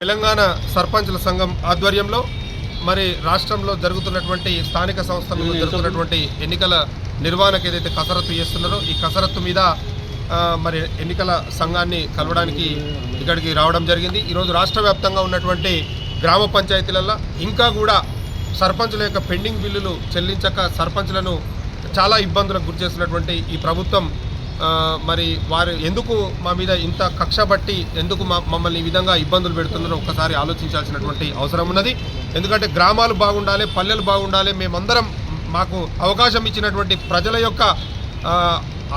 తెలంగాణ సర్పంచుల సంఘం ఆధ్వర్యంలో మరి రాష్ట్రంలో జరుగుతున్నటువంటి స్థానిక సంస్థలలో జరుగుతున్నటువంటి ఎన్నికల నిర్వహణకు ఏదైతే కసరత్తు చేస్తున్నారో ఈ కసరత్తు మీద మరి ఎన్నికల సంఘాన్ని కలవడానికి ఇక్కడికి రావడం జరిగింది. ఈరోజు రాష్ట్ర వ్యాప్తంగా ఉన్నటువంటి గ్రామ పంచాయతీలలో ఇంకా కూడా సర్పంచుల యొక్క పెండింగ్ బిల్లులు చెల్లించక సర్పంచులను చాలా ఇబ్బందులకు గురి చేస్తున్నటువంటి ఈ ప్రభుత్వం మరి వారు ఎందుకు మా మీద ఇంత కక్ష బట్టి ఎందుకు మా మమ్మల్ని ఈ విధంగా ఇబ్బందులు పెడుతున్నారో ఒక్కసారి ఆలోచించాల్సినటువంటి అవసరం ఉన్నది. ఎందుకంటే గ్రామాలు బాగుండాలి పల్లెలు బాగుండాలి మేమందరం మాకు అవకాశం ఇచ్చినటువంటి ప్రజల యొక్క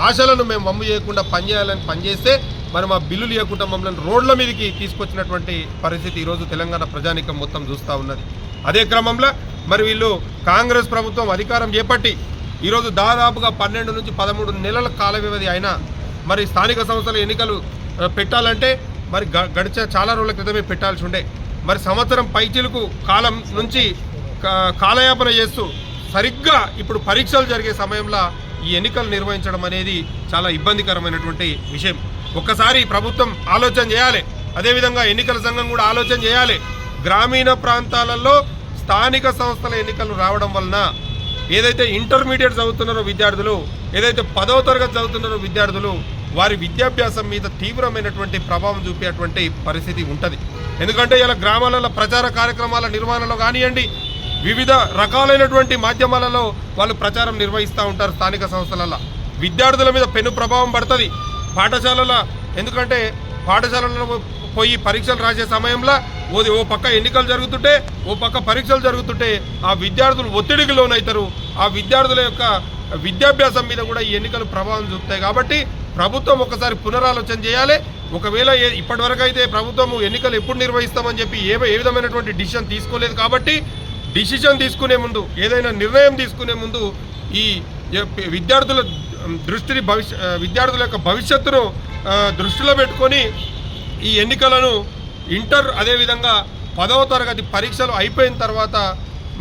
ఆశలను మేము వమ్ము చేయకుండా పనిచేయాలని పనిచేస్తే మరి మా బిల్లులు ఇవ్వకుండా మమ్మల్ని రోడ్ల మీదకి తీసుకొచ్చినటువంటి పరిస్థితి ఈరోజు తెలంగాణ ప్రజానికం మొత్తం చూస్తూ ఉన్నది. అదే క్రమంలో మరి వీళ్ళు కాంగ్రెస్ ప్రభుత్వం అధికారం చేపట్టి ఈరోజు దాదాపుగా పన్నెండు నుంచి పదమూడు నెలల కాల వ్యవధి అయినా మరి స్థానిక సంస్థల ఎన్నికలు పెట్టాలంటే మరి గ- గడిచే చాలా రోజుల క్రితమే పెట్టాల్సి ఉండే. మరి సంవత్సరం పైచీలకు కాలం నుంచి కాలయాపన చేస్తూ సరిగ్గా ఇప్పుడు పరీక్షలు జరిగే సమయంలో ఈ ఎన్నికలు నిర్వహించడం అనేది చాలా ఇబ్బందికరమైనటువంటి విషయం. ఒక్కసారి ప్రభుత్వం ఆలోచన చేయాలి. అదేవిధంగా ఎన్నికల సంఘం కూడా ఆలోచన చేయాలి. గ్రామీణ ప్రాంతాలలో స్థానిక సంస్థల ఎన్నికలు రావడం వలన ఏదైతే ఇంటర్మీడియట్ చదువుతున్నారో విద్యార్థులు ఏదైతే పదవ తరగతి చదువుతున్నారో విద్యార్థులు వారి విద్యాభ్యాసం మీద తీవ్రమైనటువంటి ప్రభావం చూపేటువంటి పరిస్థితి ఉంటుంది. ఎందుకంటే ఇలా గ్రామాలలో ప్రచార కార్యక్రమాల నిర్వహణలో కానివ్వండి వివిధ రకాలైనటువంటి మాధ్యమాలలో వాళ్ళు ప్రచారం నిర్వహిస్తూ ఉంటారు స్థానిక సంస్థలలో విద్యార్థుల మీద పెను ప్రభావం పడుతుంది. పాఠశాలల ఎందుకంటే పాఠశాలలో పోయి పరీక్షలు రాసే సమయంలో ఓది ఓ పక్క ఎన్నికలు జరుగుతుంటే ఓ పక్క పరీక్షలు జరుగుతుంటే ఆ విద్యార్థులు ఒత్తిడికి లోనవుతారు. ఆ విద్యార్థుల యొక్క విద్యాభ్యాసం మీద కూడా ఈ ఎన్నికలు ప్రభావం చూపుతాయి. కాబట్టి ప్రభుత్వం ఒకసారి పునరాలోచన చేయాలి. ఒకవేళ ఇప్పటివరకు అయితే ప్రభుత్వం ఎన్నికలు ఎప్పుడు నిర్వహిస్తామని చెప్పి ఏ ఏ విధమైనటువంటి డిసిషన్ తీసుకోలేదు కాబట్టి డిసిషన్ తీసుకునే ముందు ఏదైనా నిర్ణయం తీసుకునే ముందు ఈ విద్యార్థుల దృష్టిని భవిష్య విద్యార్థుల యొక్క భవిష్యత్తును దృష్టిలో పెట్టుకొని ఈ ఎన్నికలను ఇంటర్ అదేవిధంగా పదవ తరగతి పరీక్షలు అయిపోయిన తర్వాత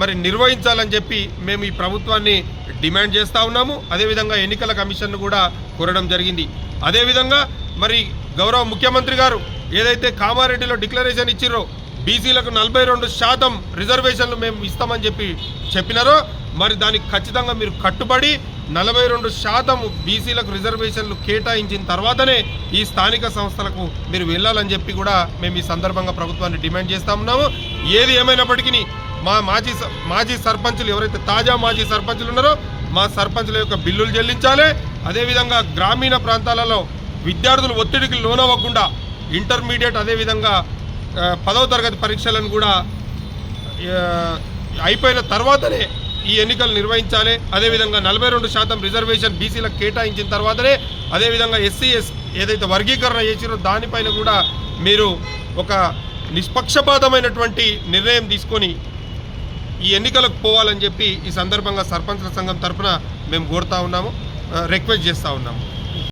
మరి నిర్వహించాలని చెప్పి మేము ఈ ప్రభుత్వాన్ని డిమాండ్ చేస్తూ ఉన్నాము. అదేవిధంగా ఎన్నికల కమిషన్ను కూడా కోరడం జరిగింది. అదేవిధంగా మరి గౌరవ ముఖ్యమంత్రి గారు ఏదైతే కామారెడ్డిలో డిక్లరేషన్ ఇచ్చారో బీసీలకు నలభై రెండు శాతం రిజర్వేషన్లు మేము ఇస్తామని చెప్పి చెప్పినారో మరి దానికి ఖచ్చితంగా మీరు కట్టుబడి నలభై రెండు శాతం బీసీలకు రిజర్వేషన్లు కేటాయించిన తర్వాతనే ఈ స్థానిక సంస్థలకు మీరు వెళ్ళాలని చెప్పి కూడా మేము ఈ సందర్భంగా ప్రభుత్వాన్ని డిమాండ్ చేస్తా ఉన్నాము. ఏది ఏమైనప్పటికీ మా మాజీ స- మాజీ సర్పంచులు ఎవరైతే తాజా మాజీ సర్పంచులు ఉన్నారో మా సర్పంచుల యొక్క బిల్లులు చెల్లించాలి. అదేవిధంగా గ్రామీణ ప్రాంతాలలో విద్యార్థులు ఒత్తిడికి లోనవ్వకుండా ఇంటర్మీడియట్ అదేవిధంగా పదవ తరగతి పరీక్షలను కూడా అయిపోయిన తర్వాతనే ఈ ఎన్నికలు నిర్వహించాలి. అదేవిధంగా నలభై రెండు శాతం రిజర్వేషన్ బీసీలకు కేటాయించిన తర్వాతనే అదేవిధంగా ఎస్సీ ఎస్ ఏదైతే వర్గీకరణ చేసిరో దానిపైన కూడా మీరు ఒక నిష్పక్షపాతమైనటువంటి నిర్ణయం తీసుకొని ఈ ఎన్నికలకు పోవాలని చెప్పి ఈ సందర్భంగా సర్పంచ్ల సంఘం తరఫున మేము కోరుతా ఉన్నాము రిక్వెస్ట్ చేస్తూ ఉన్నాము.